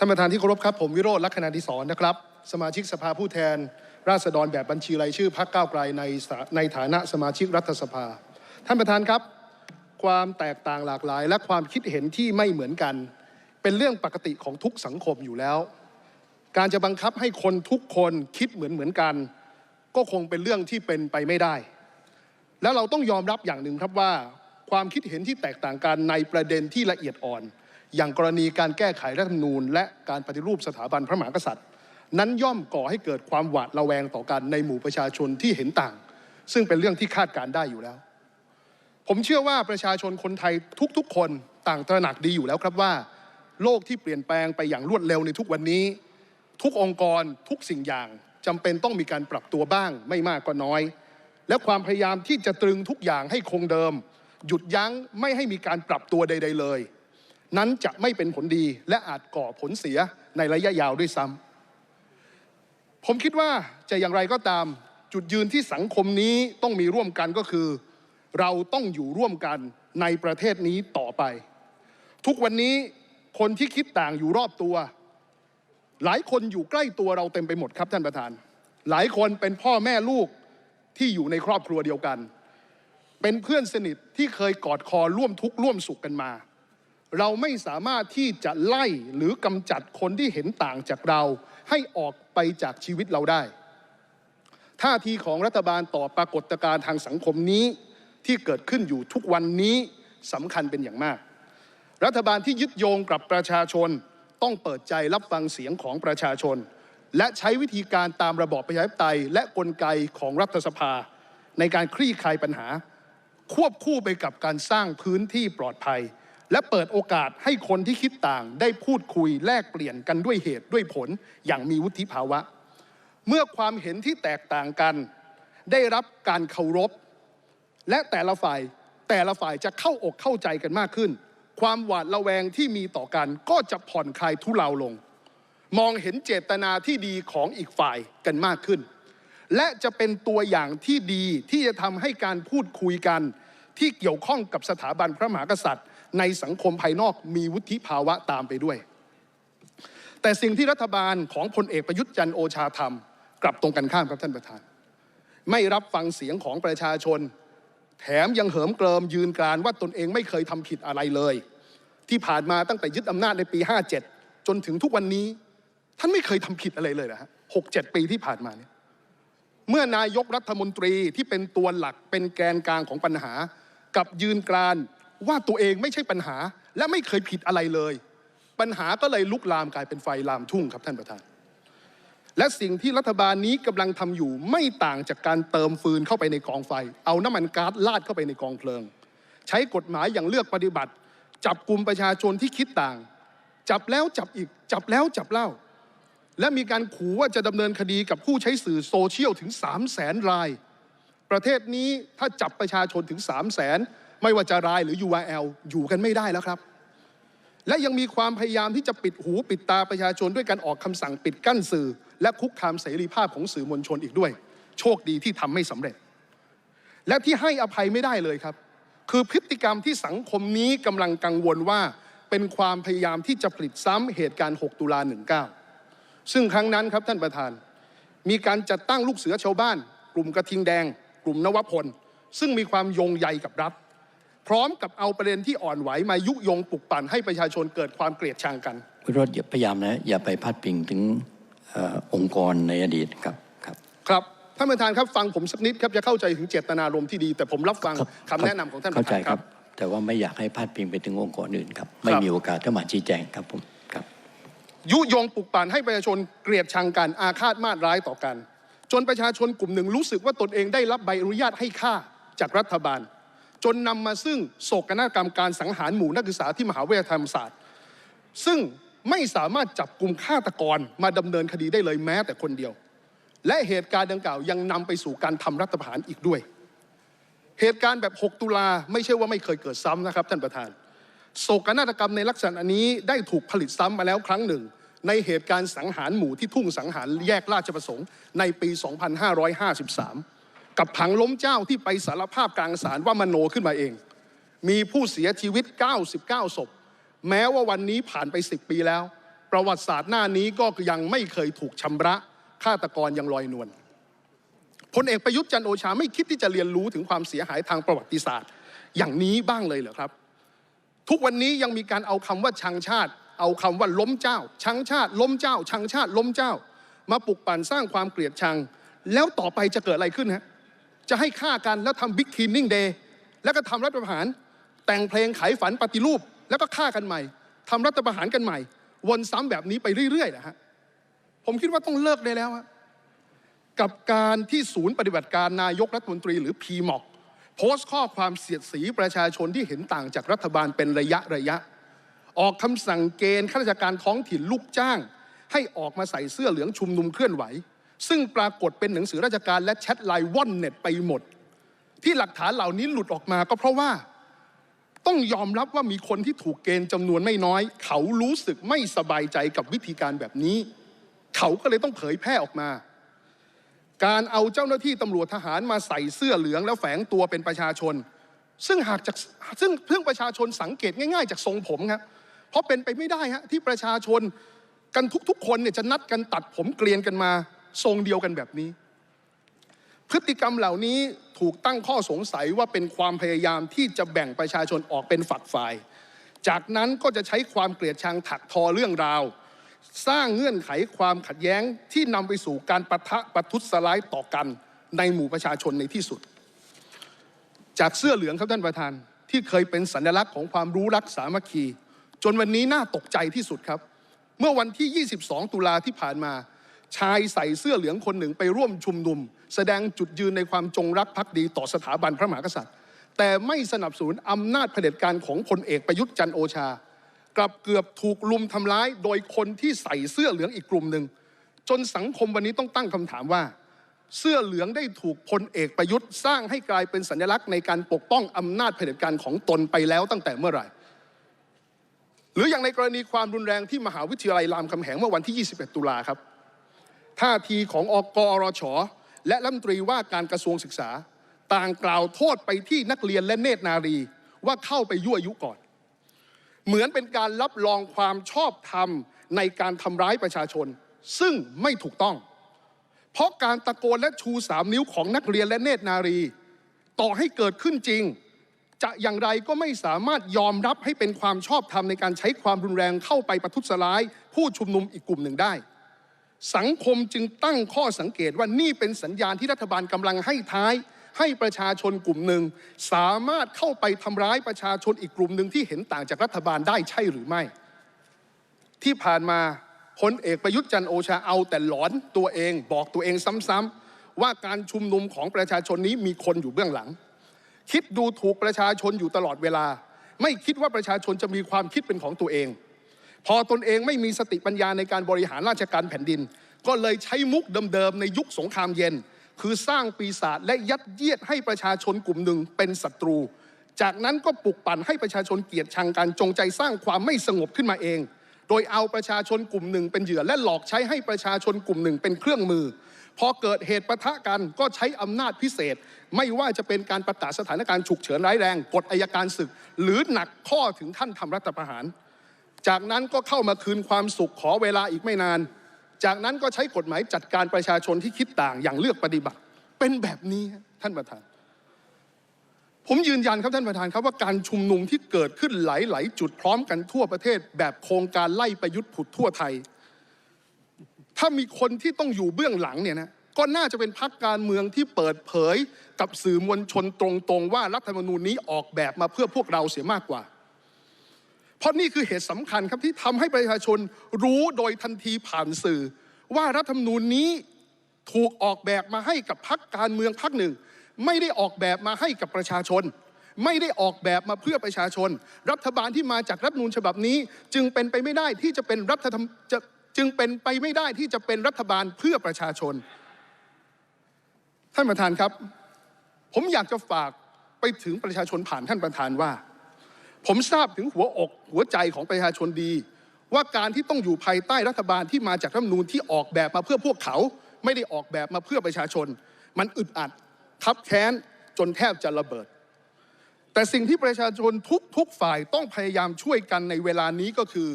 ท่านประธานที่เคารพครับ ผมวิโรจน์ลักษณะดิศรนะครับ สมาชิกสภาผู้แทน ราษฎรแบบบัญชีรายชื่อพรรคก้าวไกลในในฐานะสมาชิกรัฐสภา ท่านประธานครับ ความแตกต่างหลากหลาย และความคิดเห็นที่ไม่เหมือนกัน เป็นเรื่องปกติของทุกสังคมอยู่แล้ว การจะบังคับให้คนทุกคนคิดเหมือนเหมือนกัน ก็คงเป็นเรื่องที่เป็นไปไม่ได้ แล้วเราต้องยอมรับอย่างหนึ่งครับว่า ความคิดเห็นที่แตกต่างกันในประเด็นที่ละเอียดอ่อน อย่างกรณีการแก้ไขรัฐธรรมนูญ และการปฏิรูปสถาบันพระมหากษัตริย์ นั้นย่อมก่อให้เกิดความหวาดระแวงต่อกันในหมู่ประชาชนที่เห็นต่าง ซึ่งเป็นเรื่องที่คาดการได้อยู่แล้ว ผมเชื่อว่าประชาชนคนไทยทุกๆ คนต่างตระหนักดีอยู่แล้วครับว่า โลกที่เปลี่ยนแปลงไปอย่างรวดเร็วในทุกวันนี้ ทุกองค์กรทุกสิ่งอย่างจำเป็นต้องมีการปรับตัวบ้าง ไม่มากก็น้อย และความพยายามที่จะตรึงทุกอย่างให้คงเดิม หยุดยั้งไม่ให้มีการปรับตัวใด ๆ เลย นั้นจะไม่เป็นผลดีและอาจก่อผลเสียในระยะยาวด้วยซ้ำผมคิดว่าจะอย่างไรก็ตามจุดยืนที่สังคมนี้ต้องมีร่วมกันก็คือ เราต้องอยู่ร่วมกันในประเทศนี้ต่อไป ทุกวันนี้คนที่คิดต่างอยู่รอบตัว หลายคนอยู่ใกล้ตัวเราเต็มไปหมดครับท่านประธาน หลายคนเป็นพ่อแม่ลูกที่อยู่ในครอบครัวเดียวกัน เป็นเพื่อนสนิทที่เคยกอดคอร่วมทุกข์ร่วมสุขกันมา เราไม่สามารถที่จะไล่หรือกำจัดคนที่เห็นต่างจากเรา ให้ออกไปจากชีวิตเราได้ท่าทีของรัฐบาลต่อปรากฏการณ์ทางสังคมนี้ที่เกิดขึ้นอยู่ทุกวันนี้สำคัญเป็นอย่างมาก รัฐบาลที่ยึดโยงกับประชาชนต้องเปิดใจรับฟังเสียงของประชาชน และใช้วิธีการตามระบอบประชาธิปไตย และกลไกของรัฐสภา ในการคลี่คลายปัญหา ควบคู่ไปกับการสร้างพื้นที่ปลอดภัย และเปิดโอกาสให้คนที่คิดต่างได้พูดคุยแลกเปลี่ยนกันด้วยเหตุด้วยผลอย่างมีวุฒิภาวะ เมื่อความเห็นที่แตกต่างกัน ได้รับการเคารพ และแต่ละฝ่ายแต่ละฝ่ายจะเข้าอกเข้าใจกันมากขึ้น ความหวาดระแวงที่มีต่อกันก็จะผ่อนคลายทุเลาลง มองเห็นเจตนาที่ดีของอีกฝ่ายกันมากขึ้น และจะเป็นตัวอย่างที่ดีที่จะทำให้การพูดคุยกันที่เกี่ยวข้องกับสถาบันพระมหากษัตริย์ ในสังคมภายนอกมีวุฒิภาวะตามไปด้วย แต่สิ่งที่รัฐบาลของพลเอกประยุทธ์จันโอชาทำกลับตรงกันข้ามครับท่านประธาน ไม่รับฟังเสียงของประชาชน แถมยังเหิมเกริมยืนกรานว่าตนเองไม่เคยทำผิดอะไรเลย ที่ผ่านมาตั้งแต่ยึดอำนาจในปี 57 จนถึงทุกวันนี้ ท่านไม่เคยทำผิดอะไรเลยนะฮะหกเจ็ดปีที่ผ่านมาเนี่ยเมื่อนายกรัฐมนตรีที่เป็นตัวหลักเป็นแกนกลางของปัญหา กับยืนกราน ว่าตัวเองไม่ใช่ปัญหาและไม่เคยผิดอะไรเลย ปัญหาก็เลยลุกลามกลายเป็นไฟลามทุ่งครับท่านประธาน และสิ่งที่รัฐบาลนี้กำลังทำอยู่ไม่ต่างจากการเติมฟืนเข้าไปในกองไฟ เอาน้ำมันก๊าซลาดเข้าไปในกองเพลิง ใช้กฎหมายอย่างเลือกปฏิบัติ จับกลุ่มประชาชนที่คิดต่าง จับแล้วจับอีกจับแล้วจับเล่า และมีการขู่ว่าจะดำเนินคดีกับผู้ใช้สื่อโซเชียลถึง3 0 0แสนราย ประเทศนี้ถ้าจับประชาชนถึง3 0 0แสน ไม่ว่าจะรายหรือ URL อยู่กันไม่ได้แล้วครับ และยังมีความพยายามที่จะปิดหูปิดตาประชาชนด้วยการออกคำสั่งปิดกั้นสื่อ และคุกคามเสรีภาพของสื่อมวลชนอีกด้วย โชคดีที่ทำไม่สำเร็จ และที่ให้อภัยไม่ได้เลยครับ คือพฤติกรรมที่สังคมนี้กำลังกังวลว่าเป็นความพยายามที่จะผลิตซ้ำเหตุการณ์ 6 ตุลา 19 ซึ่งครั้งนั้นครับท่านประธาน มีการจัดตั้งลูกเสือชาวบ้าน กลุ่มกระทิงแดง กลุ่มนวพล ซึ่งมีความโยงใยกับรัฐ พร้อมกับเอาประเด็นที่อ่อนไหวมายุยงปลุกปั่นให้ประชาชนเกิดความเกลียดชังกันวิโรธอย่าพยายามนะ อย่าไปพาดพิงถึงเออองค์กรในอดีตครับครับครับท่านประธานครับฟังผมสักนิดครับจะเข้าใจถึงเจตนารมณ์ที่ดี แต่ผมรับฟังคำแนะนำของท่านปเข้าระใจธานคครัรับบแต่ว่าไม่อยากให้พาดพิงไปถึงองค์กรอื่นครับไม่ครับมีโอกาสเข้ามาชี้แจงครับผมครับ ยุยงปลุกปั่นให้ประชาชนเกลียดชังกันอาฆาตมาตร้ายต่อกัน จนประชาชนกลุ่มหนึ่งรู้สึกว่าตนเองได้รับใบอนุญาตให้ฆ่าจากรัฐบาล จนนำมาซึ่งโศกนาฏกรรมการสังหารหมู่นักศึกษาที่มหาวิทยาลัยธรรมศาสตร์ ซึ่งไม่สามารถจับกลุ่มฆาตกรมาดำเนินคดีได้เลยแม้แต่คนเดียว และเหตุการณ์ดังกล่าวยังนำไปสู่การทำรัฐประหารอีกด้วย เหตุการณ์แบบ 6 ตุลาไม่ใช่ว่าไม่เคยเกิดซ้ำนะครับท่านประธาน โศกนาฏกรรมในลักษณะนี้ได้ถูกผลิตซ้ำมาแล้วครั้งหนึ่ง ในเหตุการณ์สังหารหมู่ที่ทุ่งสังหารแยกราชประสงค์ในปี 2553 กับผังล้มเจ้าที่ไปสารภาพกลางศาลว่ามโนขึ้นมาเอง มีผู้เสียชีวิต 99 ศพ แม้ว่าวันนี้ผ่านไป 10 ปีแล้ว ประวัติศาสตร์หน้านี้ก็ยังไม่เคยถูกชำระฆาตกรยังลอยนวลพลเอกประยุทธ์จันโอชาไม่คิดที่จะเรียนรู้ถึงความเสียหายทางประวัติศาสตร์ อย่างนี้บ้างเลยเหรอครับ ทุกวันนี้ยังมีการเอาคำว่าชังชาติ เอาคำว่าล้มเจ้า ชังชาติ ล้มเจ้า ชังชาติ ล้มเจ้า มาปลุกปั่นสร้างความเกลียดชัง แล้วต่อไปจะเกิดอะไรขึ้นฮะ จะให้ฆ่ากันแล้วทำบิ๊กคีนนิ่งเดย์แล้วก็ทำรัฐประหาร แต่งเพลงขายฝันปฏิรูป แล้วก็ฆ่ากันใหม่ทำรัฐประหารกันใหม่ วนซ้ำแบบนี้ไปเรื่อยๆนะฮะผมคิดว่าต้องเลิกได้แล้วฮะกับการที่ศูนย์ปฏิบัติการนายกรัฐมนตรีหรือพีมอกโพสต์ข้อความเสียดสีประชาชนที่เห็นต่างจากรัฐบาลเป็นระยะระยะ ออกคำสั่งเกณฑ์ข้าราชการท้องถิ่นลูกจ้าง ให้ออกมาใส่เสื้อเหลืองชุมนุมเคลื่อนไหว ซึ่งปรากฏเป็นหนังสือราชการและแชทไลน์ว่อนเน็ตไปหมด ที่หลักฐานเหล่านี้หลุดออกมาก็เพราะว่าต้องยอมรับว่ามีคนที่ถูกเกณฑ์จำนวนไม่น้อย เขารู้สึกไม่สบายใจกับวิธีการแบบนี้ เขาก็เลยต้องเผยแพร่ออกมา การเอาเจ้าหน้าที่ตำรวจทหารมาใส่เสื้อเหลืองแล้วแฝงตัวเป็นประชาชน ซึ่งหากจากซึ่งเพื่อประชาชนสังเกตง่ายๆ จากทรงผมครับเพราะเป็นไปไม่ได้ฮะที่ประชาชนกันทุกๆ คนเนี่ยจะนัดกันตัดผมเกลียนกันมา ทรงเดียวกันแบบนี้ พฤติกรรมเหล่านี้ถูกตั้งข้อสงสัยว่าเป็นความพยายามที่จะแบ่งประชาชนออกเป็นฝักฝ่าย จากนั้นก็จะใช้ความเกลียดชังถักทอเรื่องราว สร้างเงื่อนไขความขัดแย้งที่นำไปสู่การปะทะประทุษร้ายต่อกันในหมู่ประชาชนในที่สุด จากเสื้อเหลืองครับท่านประธานที่เคยเป็นสัญลักษณ์ของความรู้รักสามัคคี จนวันนี้น่าตกใจที่สุดครับ เมื่อวันที่ 22 ตุลาที่ผ่านมา ชายใส่เสื้อเหลืองคนหนึ่งไปร่วมชุมนุม แสดงจุดยืนในความจงรักภักดีต่อสถาบันพระมหากษัตริย์ แต่ไม่สนับสนุนอำนาจเผด็จการของพลเอกประยุทธ์จันโอชา กลับเกือบถูกลุมทำร้าย โดยคนที่ใส่เสื้อเหลืองอีกกลุ่มหนึ่งจนสังคมวันนี้ต้องตั้งคำถามว่า เสื้อเหลืองได้ถูกพลเอกประยุทธ์สร้างให้กลายเป็นสัญลักษณ์ในการปกป้องอำนาจเผด็จการของตนไปแล้วตั้งแต่เมื่อไหร่หรืออย่างในกรณีความรุนแรงที่มหาวิทยาลัยรามคำแหงเมื่อวันที่ 21 ตุลาครับ ท่าทีของอกอรช และรัฐมนตรีว่าการกระทรวงศึกษา ต่างกล่าวโทษไปที่นักเรียนและเนตรนารีว่าเข้าไปยั่วยุก่อน เหมือนเป็นการรับรองความชอบธรรมในการทำร้ายประชาชน ซึ่งไม่ถูกต้อง เพราะการตะโกนและชูสามนิ้วของนักเรียนและเนตรนารี ต่อให้เกิดขึ้นจริง จะอย่างไรก็ไม่สามารถยอมรับให้เป็นความชอบธรรมในการใช้ความรุนแรงเข้าไปประทุษร้าย ผู้ชุมนุมอีกกลุ่มหนึ่งได้ สังคมจึงตั้งข้อสังเกตว่านี่เป็นสัญญาณที่รัฐบาลกำลังให้ท้าย ให้ประชาชนกลุ่มหนึ่ง สามารถเข้าไปทำร้ายประชาชนอีกกลุ่มหนึ่งที่เห็นต่างจากรัฐบาลได้ใช่หรือไม่ ที่ผ่านมาพลเอกประยุทธ์จันโอชาเอาแต่หลอนตัวเองบอกตัวเองซ้ำๆว่าการชุมนุมของประชาชนนี้มีคนอยู่เบื้องหลัง คิดดูถูกประชาชนอยู่ตลอดเวลา ไม่คิดว่าประชาชนจะมีความคิดเป็นของตัวเอง พอตนเองไม่มีสติปัญญาในการบริหารราชการแผ่นดิน ก็เลยใช้มุกเดิมๆในยุคสงครามเย็น คือสร้างปีศาจและยัดเยียดให้ประชาชนกลุ่มหนึ่งเป็นศัตรู จากนั้นก็ปลุกปั่นให้ประชาชนเกลียดชังกันจงใจสร้างความไม่สงบขึ้นมาเอง โดยเอาประชาชนกลุ่มหนึ่งเป็นเหยื่อและหลอกใช้ให้ประชาชนกลุ่มหนึ่งเป็นเครื่องมือพอเกิดเหตุปะทะกันก็ใช้อำนาจพิเศษ ไม่ว่าจะเป็นการประกาศสถานการณ์ฉุกเฉินร้ายแรง กฎอายการศึก หรือหนักข้อถึงขั้นทำรัฐประหาร จากนั้นก็เข้ามาคืนความสุขขอเวลาอีกไม่นาน จากนั้นก็ใช้กฎหมายจัดการประชาชนที่คิดต่างอย่างเลือกปฏิบัติ เป็นแบบนี้ท่านประธาน ผมยืนยันครับท่านประธานครับว่าการชุมนุมที่เกิดขึ้นหลาย ๆ จุดพร้อมกันทั่วประเทศ แบบโครงการไล่ประยุทธ์ผุดทั่วไทย ถ้ามีคนที่ต้องอยู่เบื้องหลังเนี่ยนะก็น่าจะเป็นพรรคการเมืองที่เปิดเผยกับสื่อมวลชนตรง ๆ ว่ารัฐธรรมนูญนี้ออกแบบมาเพื่อพวกเราเสียมากกว่า เพราะนี่คือเหตุสำคัญครับที่ทำให้ประชาชนรู้โดยทันทีผ่านสื่อ ว่ารัฐธรรมนูญนี้ถูกออกแบบมาให้กับพรรคการเมืองพรรคหนึ่ง ไม่ได้ออกแบบมาให้กับประชาชน ไม่ได้ออกแบบมาเพื่อประชาชน รัฐบาลที่มาจากรัฐธรรมนูญฉบับนี้ จึงเป็นไปไม่ได้ที่จะเป็นรัฐธรรมจจึงเป็นไปไม่ได้ที่จะเป็นรัฐบาลเพื่อประชาชน ท่านประธานครับ ผมอยากจะฝากไปถึงประชาชนผ่านท่านประธานว่า ผมทราบถึงหัวอกหัวใจของประชาชนดี ว่าการที่ต้องอยู่ภายใต้รัฐบาลที่มาจากรัฐมนูญที่ออกแบบมาเพื่อพวกเขา ไม่ได้ออกแบบมาเพื่อประชาชน มันอึดอัดคับแค้นจนแทบจะระเบิด แต่สิ่งที่ประชาชนทุกทุกฝ่ายต้องพยายามช่วยกันในเวลานี้ก็คือ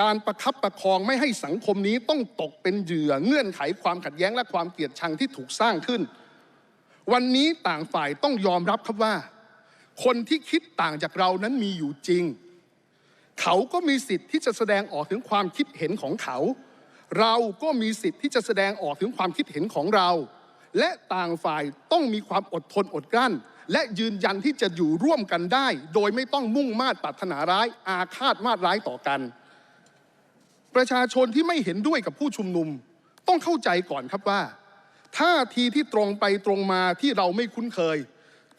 การประคับประคองไม่ให้สังคมนี้ต้องตกเป็นเหยื่อเงื่อนไขความขัดแย้งและความเกลียดชังที่ถูกสร้างขึ้น วันนี้ต่างฝ่ายต้องยอมรับครับว่า คนที่คิดต่างจากเรานั้นมีอยู่จริง เขาก็มีสิทธิ์ที่จะแสดงออกถึงความคิดเห็นของเขา เราก็มีสิทธิ์ที่จะแสดงออกถึงความคิดเห็นของเรา และต่างฝ่ายต้องมีความอดทนอดกลั้น และยืนยันที่จะอยู่ร่วมกันได้ โดยไม่ต้องมุ่งมาดปรารถนาร้าย อาฆาตมาดร้ายต่อกัน ประชาชนที่ไม่เห็นด้วยกับผู้ชุมนุม ต้องเข้าใจก่อนครับว่าท่าทีที่ตรงไปตรงมาที่เราไม่คุ้นเคย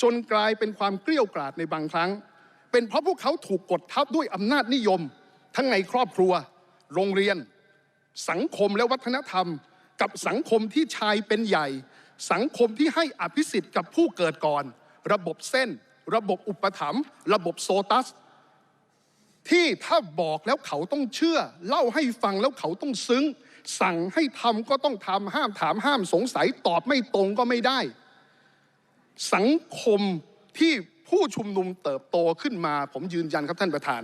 จนกลายเป็นความเกลี้ยวกราดในบางครั้ง เป็นเพราะพวกเขาถูกกดทับด้วยอำนาจนิยม ทั้งในครอบครัว โรงเรียน สังคมและวัฒนธรรม กับสังคมที่ชายเป็นใหญ่ สังคมที่ให้อภิสิทธิ์กับผู้เกิดก่อน ระบบเส้น ระบบอุปถัมภ์ระบบโซตัส ที่ถ้าบอกแล้วเขาต้องเชื่อ เล่าให้ฟังแล้วเขาต้องซึ้ง สั่งให้ทำก็ต้องทำห้ามถามห้ามสงสัยตอบไม่ตรงก็ไม่ได้ สังคมที่ผู้ชุมนุมเติบโตขึ้นมา ผมยืนยันครับท่านประธาน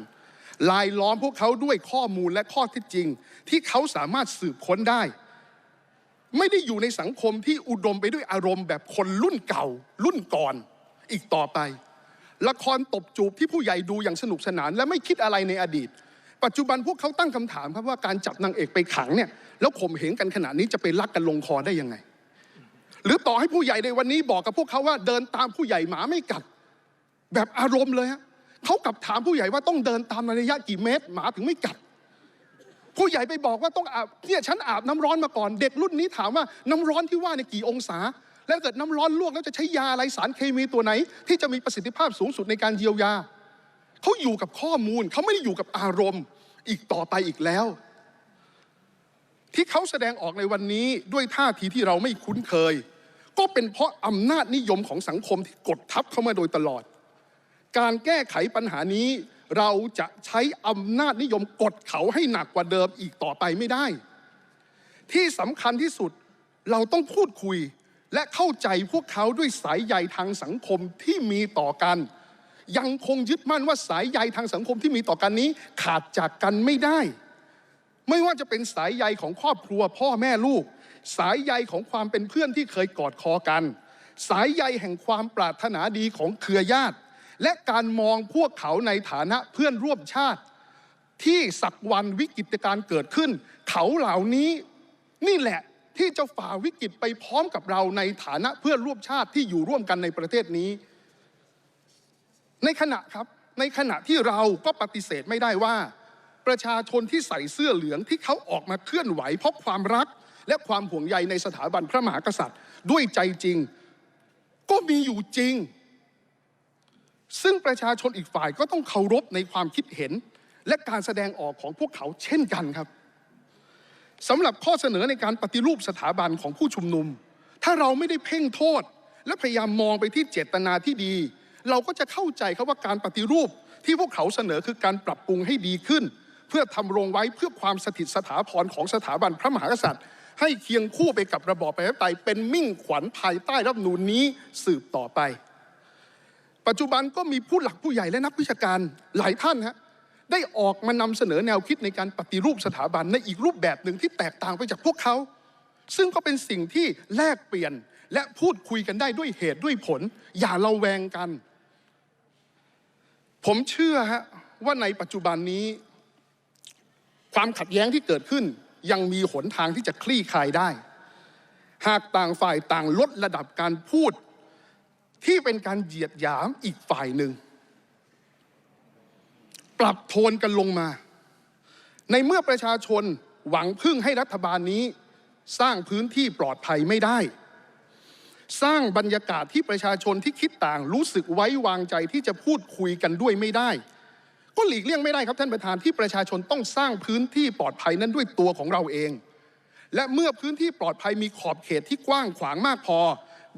ลายล้อมพวกเขาด้วยข้อมูลและข้อเท็จจริง ที่เขาสามารถสืบค้นได้ ไม่ได้อยู่ในสังคมที่อุดมไปด้วยอารมณ์แบบคนรุ่นเก่า รุ่นก่อนอีกต่อไป ละครตบจูบที่ผู้ใหญ่ดูอย่างสนุกสนาน และไม่คิดอะไรในอดีต ปัจจุบันพวกเขาตั้งคำถามครับว่าการจับนางเอกไปขังเนี่ยแล้วข่มเหงกันขนาดนี้จะไปรักกันลงคอได้ยังไง หรือต่อให้ผู้ใหญ่ในวันนี้บอกกับพวกเขาว่าเดินตามผู้ใหญ่หมาไม่กัด แบบอารมณ์เลยฮะเขากลับถามผู้ใหญ่ว่าต้องเดินตามระยะกี่เมตร หมาถึงไม่กัด ผู้ใหญ่ไปบอกว่าต้องอาบเนี่ยฉันอาบน้ำร้อนมาก่อน เด็กรุ่นนี้ถามว่าน้ำร้อนที่ว่าเนี่ยกี่องศา แล้วเกิดน้ำร้อนลวกแล้วจะใช้ยาอะไรสารเคมีตัวไหน ที่จะมีประสิทธิภาพสูงสุดในการเยียวยาเขาอยู่กับข้อมูลเขาไม่ได้อยู่กับอารมณ์ อีกต่อไปอีกแล้ว ที่เขาแสดงออกในวันนี้ด้วยท่าทีที่เราไม่คุ้นเคย ก็เป็นเพราะอำนาจนิยมของสังคมที่กดทับเข้ามาโดยตลอด การแก้ไขปัญหานี้ เราจะใช้อำนาจนิยมกดเขาให้หนักกว่าเดิมอีกต่อไปไม่ได้ ที่สำคัญที่สุดเราต้องพูดคุยและเข้าใจพวกเขาด้วยสายใยทางสังคมที่มีต่อกัน ยังคงยึดมั่นว่าสายใยทางสังคมที่มีต่อกันนี้ขาดจากกันไม่ได้ ไม่ว่าจะเป็นสายใยของครอบครัวพ่อแม่ลูก สายใยของความเป็นเพื่อนที่เคยกอดคอกัน สายใยแห่งความปรารถนาดีของเครือญาติ และการมองพวกเขาในฐานะเพื่อนร่วมชาติ ที่สักวันวิกฤตการณ์เกิดขึ้น เขาเหล่านี้นี่แหละที่จะฝ่าวิกฤตไปพร้อมกับเราในฐานะเพื่อนร่วมชาติที่อยู่ร่วมกันในประเทศนี้ ในขณะครับในขณะที่เราก็ปฏิเสธไม่ได้ว่า ประชาชนที่ใส่เสื้อเหลืองที่เขาออกมาเคลื่อนไหวเพราะความรัก และความห่วงใยในสถาบันพระมหากษัตริย์ ด้วยใจจริง ก็มีอยู่จริง ซึ่งประชาชนอีกฝ่ายก็ต้องเคารพในความคิดเห็น และการแสดงออกของพวกเขาเช่นกันครับสำหรับข้อเสนอในการปฏิรูปสถาบันของผู้ชุมนุม ถ้าเราไม่ได้เพ่งโทษ และพยายามมองไปที่เจตนาที่ดี เราก็จะเข้าใจครับว่าการปฏิรูปที่พวกเขาเสนอคือการปรับปรุงให้ดีขึ้น เพื่อทำรงไว้เพื่อความสถิตสถาพรของสถาบันพระมหากษัตริย์ ให้เคียงคู่ไปกับระบอบประชาธิปไตยเป็นมิ่งขวัญภายใต้รัฐนูญนี้สืบต่อไป ปัจจุบันก็มีผู้หลักผู้ใหญ่และนักวิชาการหลายท่านฮะได้ออกมานำเสนอแนวคิดในการปฏิรูปสถาบันในอีกรูปแบบหนึ่งที่แตกต่างไปจากพวกเขา ซึ่งก็เป็นสิ่งที่แลกเปลี่ยนและพูดคุยกันได้ด้วยเหตุด้วยผล อย่าเราแวงกัน ผมเชื่อฮะว่าในปัจจุบันนี้ ความขัดแย้งที่เกิดขึ้นยังมีหนทางที่จะคลี่คลายได้ หากต่างฝ่ายต่างลดระดับการพูด ที่เป็นการเหยียดหยามอีกฝ่ายหนึ่ง ปรับโทนกันลงมา ในเมื่อประชาชนหวังพึ่งให้รัฐบาลนี้ สร้างพื้นที่ปลอดภัยไม่ได้ สร้างบรรยากาศที่ประชาชนที่คิดต่างรู้สึกไว้วางใจที่จะพูดคุยกันด้วยไม่ได้ ก็หลีกเลี่ยงไม่ได้ครับท่านประธานที่ประชาชนต้องสร้างพื้นที่ปลอดภัยนั้นด้วยตัวของเราเอง และเมื่อพื้นที่ปลอดภัยมีขอบเขตที่กว้างขวางมากพอ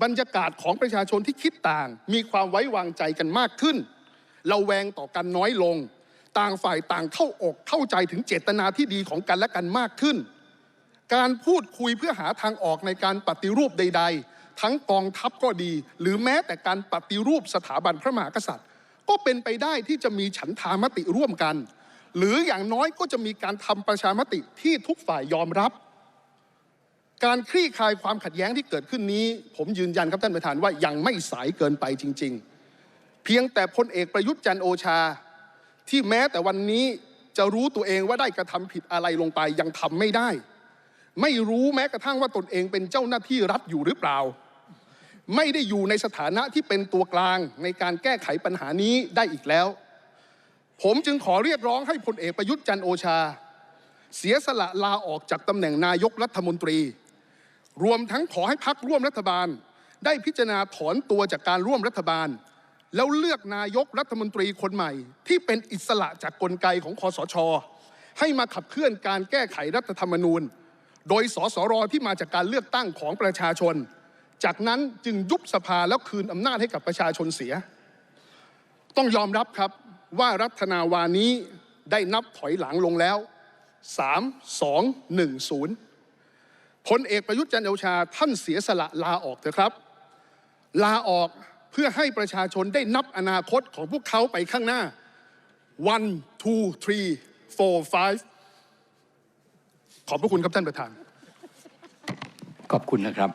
บรรยากาศของประชาชนที่คิดต่าง มีความไว้วางใจกันมากขึ้น เราแวงต่อกันน้อยลง ต่างฝ่ายต่างเข้าอกเข้าใจถึงเจตนาที่ดีของกันและกันมากขึ้น การพูดคุยเพื่อหาทางออกในการปฏิรูปใด ๆ ทั้งกองทัพก็ดี หรือแม้แต่การปฏิรูปสถาบันพระมหากษัตริย์ ก็เป็นไปได้ที่จะมีฉันทามติร่วมกัน หรืออย่างน้อยก็จะมีการทำประชามติที่ทุกฝ่ายยอมรับ การคลี่คลายความขัดแย้งที่เกิดขึ้นนี้ ผมยืนยันครับท่านประธานว่ายังไม่สายเกินไปจริง ๆ เพียงแต่พลเอกประยุทธ์จันโอชา ที่แม้แต่วันนี้จะรู้ตัวเองว่าได้กระทำผิดอะไรลงไปยังทำไม่ได้ ไม่รู้แม้กระทั่งว่าตนเองเป็นเจ้าหน้าที่รัฐอยู่หรือเปล่า ไม่ได้อยู่ในสถานะที่เป็นตัวกลางในการแก้ไขปัญหานี้ได้อีกแล้ว ผมจึงขอเรียกร้องให้พลเอกประยุทธ์จันโอชา เสียสละลาออกจากตำแหน่งนายกรัฐมนตรี รวมทั้งขอให้พักร่วมรัฐบาล ได้พิจารณาถอนตัวจากการร่วมรัฐบาล แล้วเลือกนายกรัฐมนตรีคนใหม่ ที่เป็นอิสระจากกลไกของคอสช ให้มาขับเคลื่อนการแก้ไขรัฐธรรมนูญ โดยสสรที่มาจากการเลือกตั้งของประชาชน จากนั้นจึงยุบสภาแล้วคืนอำนาจให้กับประชาชนเสีย ต้องยอมรับครับว่ารัฐนาวานี้ได้นับถอยหลังลงแล้ว 3 2 1 0พลเอกประยุทธ์จันทร์โอชาท่านเสียสละลาออกเถอะครับ ลาออกเพื่อให้ประชาชนได้นับอนาคตของพวกเขาไปข้างหน้า one two three four five ขอบพระคุณครับท่านประธาน ขอบคุณนะครับ